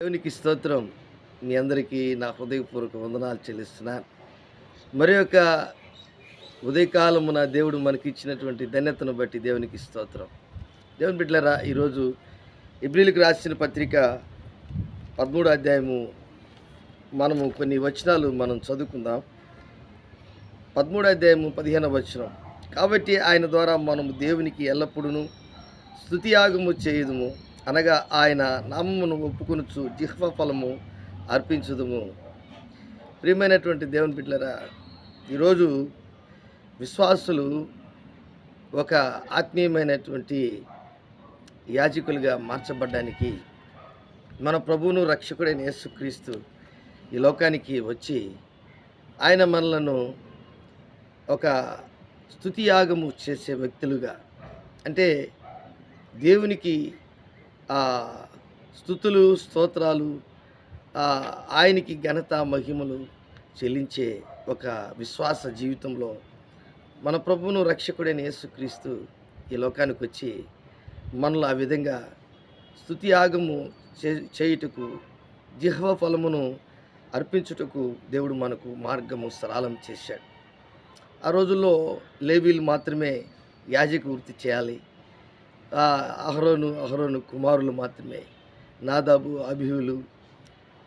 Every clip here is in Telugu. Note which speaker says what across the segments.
Speaker 1: దేవునికి స్తోత్రం. మీ అందరికీ నా హృదయపూర్వక వందనాలు చెల్లిస్తున్నాను. మరి యొక్క ఉదయకాలమున దేవుడు మనకి ఇచ్చినటువంటి ధన్యతను బట్టి దేవునికి స్తోత్రం. దేవుని బిడ్డలరా ఈరోజు ఇబ్రిల్కి రాసిన పత్రిక పదమూడు అధ్యాయము మనము కొన్ని వచనాలు మనం చదువుకుందాం. పదమూడు అధ్యాయము పదిహేను వచనం. కాబట్టి ఆయన ద్వారా మనము దేవునికి ఎల్లప్పుడూ స్థుతియాగము చేయదుము. అనగా ఆయన నామమును ఒప్పుకొనుచు జిహ్వ ఫలము అర్పించుదుము. ప్రియమైనటువంటి దేవుని బిడ్డలరా ఈరోజు విశ్వాసులు ఒక ఆత్మీయమైనటువంటి యాజకులుగా మార్చబడ్డానికి మన ప్రభువును రక్షకుడైన యేసుక్రీస్తు ఈ లోకానికి వచ్చి ఆయన మనలను ఒక స్థుతియాగము చేసే వ్యక్తులుగా అంటే దేవునికి స్థుతులు స్తోత్రాలు ఆయనకి ఘనత మహిమలు చెల్లించే ఒక విశ్వాస జీవితంలో మన ప్రభువును రక్షకుడైన యేసుక్రీస్తు ఈ లోకానికి వచ్చి మనలో ఆ విధంగా స్థుతి ఆగము చేయుటకు జిహ్వ ఫలమును అర్పించుటకు దేవుడు మనకు మార్గము సరళం చేశాడు. ఆ రోజుల్లో లేవీలు మాత్రమే యాజక వృత్తి చేయాలి. అహరోను అహరోను కుమారులు మాత్రమే. నాదాబు అభిహులు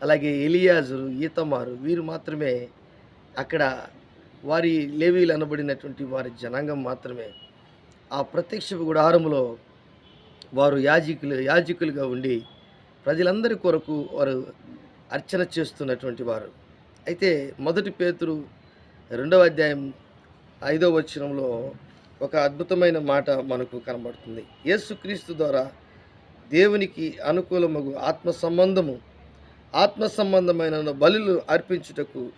Speaker 1: అలాగే ఎలియాజరు ఈతమారు వీరు మాత్రమే అక్కడ వారి లేవీలు అనబడినటువంటి వారి జనాంగం మాత్రమే. ఆ ప్రత్యక్ష గుడారంలో వారు యాజకులు యాజకులుగా ఉండి ప్రజలందరి కొరకు వారు అర్చన చేస్తున్నటువంటి వారు. అయితే మొదటి పేతురు రెండవ అధ్యాయం ఐదవ వచనంలో ఒక అద్భుతమైన మాట మనకు కనబడుతుంది. యేసుక్రీస్తు ద్వారా దేవునికి అనుకూలమగు ఆత్మ సంబంధము ఆత్మ సంబంధమైన బలులు అర్పించుటకు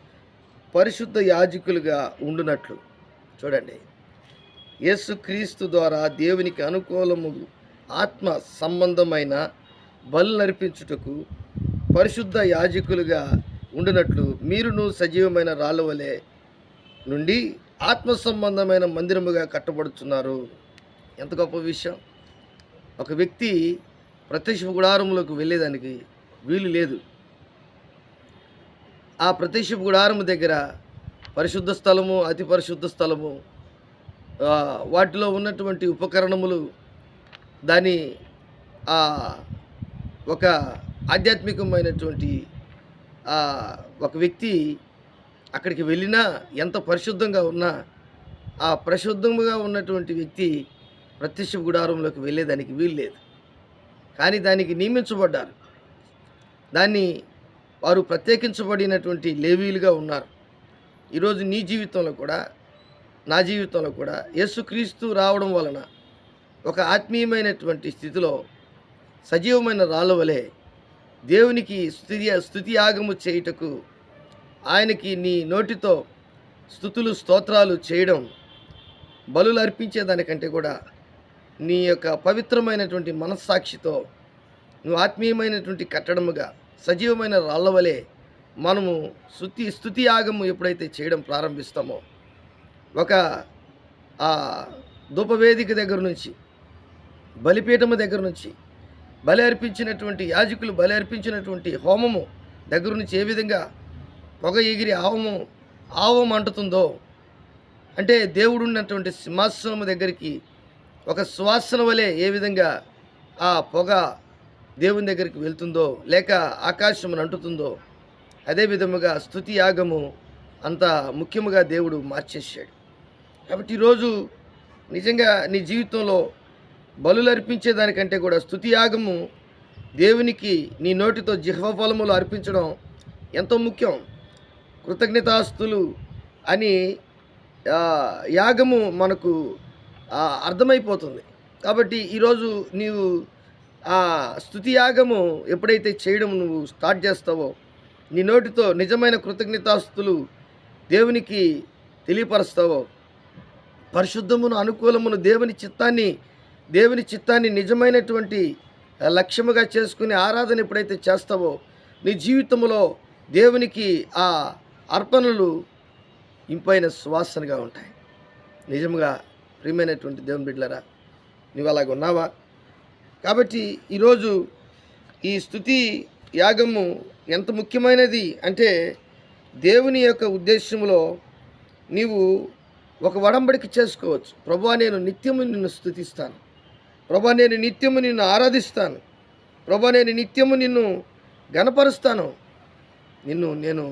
Speaker 1: పరిశుద్ధ యాజకులుగా ఉండునట్లు. చూడండి. యేసుక్రీస్తు ద్వారా దేవునికి అనుకూలము ఆత్మ సంబంధమైన బలు అర్పించుటకు పరిశుద్ధ యాజకులుగా ఉండునట్లు. మీరును సజీవమైన రాళ్ళ వలె నుండి ఆత్మ సంబంధమైన మందిరముగా కట్టబడుతున్నారు ఎంత గొప్ప విషయం. ఒక వ్యక్తి ప్రత్యక్ష గుడారంలోకి వెళ్ళేదానికి వీలు లేదు. ఆ ప్రత్యక్ష గుడారము దగ్గర పరిశుద్ధ స్థలము అతి పరిశుద్ధ స్థలము వాటిలో ఉన్నటువంటి ఉపకరణములు దాని ఆ, ఒక ఆధ్యాత్మికమైనటువంటి ఒక వ్యక్తి అక్కడికి వెళ్ళినా ఎంత పరిశుద్ధంగా ఉన్నా ఆ పరిశుద్ధముగా ఉన్నటువంటి వ్యక్తి ప్రత్యక్ష గుడారంలోకి వెళ్ళేదానికి వీలు లేదు. కానీ దానికి నియమించబడ్డారు. దాన్ని వారు ప్రత్యేకించబడినటువంటి లేవీలుగా ఉన్నారు. ఈరోజు నీ జీవితంలో కూడా నా జీవితంలో కూడా యేసుక్రీస్తు రావడం వలన ఒక ఆత్మీయమైనటువంటి స్థితిలో సజీవమైన రాళ్ళ వలె దేవునికి స్థుతి స్థుతి యాగము చేయుటకు ఆయనకి నీ నోటితో స్థుతులు స్తోత్రాలు చేయడం బలులు అర్పించే దానికంటే కూడా నీ యొక్క పవిత్రమైనటువంటి మనస్సాక్షితో నువ్వు ఆత్మీయమైనటువంటి కట్టడముగా సజీవమైన రాళ్ళ వలె మనము స్థుతి స్థుతి యాగము ఎప్పుడైతే చేయడం ప్రారంభిస్తామో ఒక ఆ ధూపవేదిక దగ్గర నుంచి బలిపీఠము దగ్గర నుంచి బలి అర్పించినటువంటి యాజకులు బలి అర్పించినటువంటి హోమము దగ్గర నుంచి ఏ విధంగా పొగ ఎగిరి ఆవము ఆవం అంటుతుందో అంటే దేవుడు ఉన్నటువంటి సింహాసనము దగ్గరికి ఒక సువాసన వలె ఏ విధంగా ఆ పొగ దేవుని దగ్గరికి వెళ్తుందో లేక ఆకాశమును అంటుతుందో అదే విధముగా స్థుతి యాగము అంత ముఖ్యముగా దేవుడు మార్చేశాడు. కాబట్టి ఈరోజు నిజంగా నీ జీవితంలో బలులు అర్పించే దానికంటే కూడా స్థుతి యాగము దేవునికి నీ నోటితో జిహ్వ ఫలములు అర్పించడం ఎంతో ముఖ్యం. కృతజ్ఞతాస్తులు అని యాగము మనకు అర్థమైపోతుంది. కాబట్టి ఈరోజు నీవు ఆ స్థుతి యాగము ఎప్పుడైతే చేయడం నువ్వు స్టార్ట్ చేస్తావో నీ నోటితో నిజమైన కృతజ్ఞతాస్తులు దేవునికి తెలియపరుస్తావో పరిశుద్ధమును అనుకూలమును దేవుని చిత్తాన్ని దేవుని చిత్తాన్ని నిజమైనటువంటి లక్ష్యముగా చేసుకుని ఆరాధన ఎప్పుడైతే చేస్తావో నీ జీవితంలో దేవునికి ఆ అర్పణలు ఇంపైన సువాసనగా ఉంటాయి. నిజంగా ప్రియమైనటువంటి దేవుని బిడ్డలరా నువ్వు అలాగ ఉన్నావా? కాబట్టి ఈరోజు ఈ స్థుతి యాగము ఎంత ముఖ్యమైనది అంటే దేవుని యొక్క ఉద్దేశంలో నీవు ఒక వడంబడికి చేసుకోవచ్చు. ప్రభా నేను నిత్యము నిన్ను స్థుతిస్తాను ప్రభా నేను నిత్యము నిన్ను ఆరాధిస్తాను. ప్రభా నేను నిత్యము నిన్ను గనపరుస్తాను నిన్ను నేను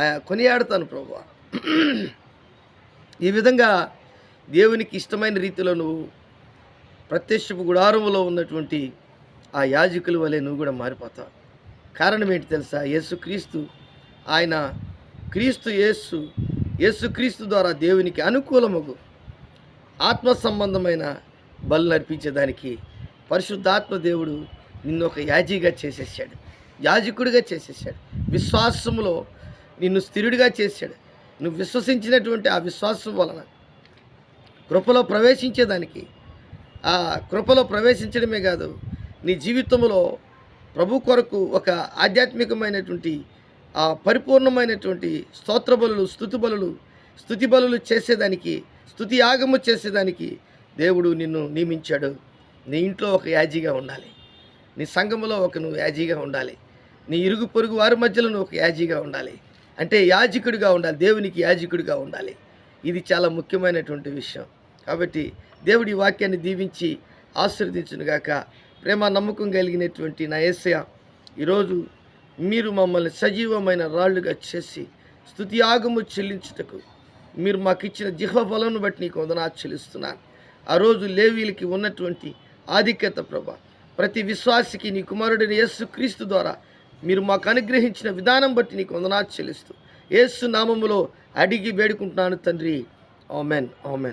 Speaker 1: కొనియాడతాను ప్రభు. ఈ విధంగా దేవునికి ఇష్టమైన రీతిలో నువ్వు ప్రత్యక్షపు గుడారములో ఉన్నటువంటి ఆ యాజకుల వలె నువ్వు కూడా మారిపోతావు. కారణం ఏంటి తెలుసా? యేసుక్రీస్తు ఆయన క్రీస్తు యేసు యేసుక్రీస్తు ద్వారా దేవునికి అనుకూలముగు ఆత్మ సంబంధమైన బలు నడిపించేదానికి పరిశుద్ధాత్మ దేవుడు నిన్ను ఒక యాజీగా చేసేసాడు. యాజకుడిగా చేసేసాడు. విశ్వాసములో నిన్ను స్థిరుడిగా చేశాడు. నువ్వు విశ్వసించినటువంటి ఆ విశ్వాసం వలన కృపలో ప్రవేశించేదానికి ఆ కృపలో ప్రవేశించడమే కాదు నీ జీవితంలో ప్రభు కొరకు ఒక ఆధ్యాత్మికమైనటువంటి ఆ పరిపూర్ణమైనటువంటి స్తోత్ర బలులు స్థుతి బలులు స్థుతి బలులు చేసేదానికి స్థుతి యాగము చేసేదానికి దేవుడు నిన్ను నియమించాడు. నీ ఇంట్లో ఒక యాజీగా ఉండాలి. నీ సంఘములో ఒక నువ్వు యాజీగా ఉండాలి. నీ ఇరుగు పొరుగు వారి మధ్యలో నువ్వు ఒక యాజీగా ఉండాలి. అంటే యాజకుడిగా ఉండాలి దేవునికి యాజకుడిగా ఉండాలి. ఇది చాలా ముఖ్యమైనటువంటి విషయం. కాబట్టి దేవుడి వాక్యాన్ని దీవించి ఆశీర్వదించునుగాక ప్రేమ నమ్మకం కలిగినటువంటి నా ఏసయ ఈరోజు మీరు మమ్మల్ని సజీవమైన రాళ్ళుగా చేసి స్తుతి ఆగము చెల్లించుటకు మీరు మాకు ఇచ్చిన జిహ్వ బలను బట్టి నీకు వందనా చెల్లిస్తున్నాను. ఆ రోజు లేవీలకి ఉన్నటువంటి ఆధిక్యత ప్రభ ప్రతి విశ్వాసికి నీ కుమారుడిని యేసు క్రీస్తు ద్వారా మీరు మాకు అనుగ్రహించిన విధానం బట్టి నీకు వందనాలు చెల్లిస్తూ ఏసు నామములో అడిగి వేడుకుంటున్నాను తండ్రి. Amen amen.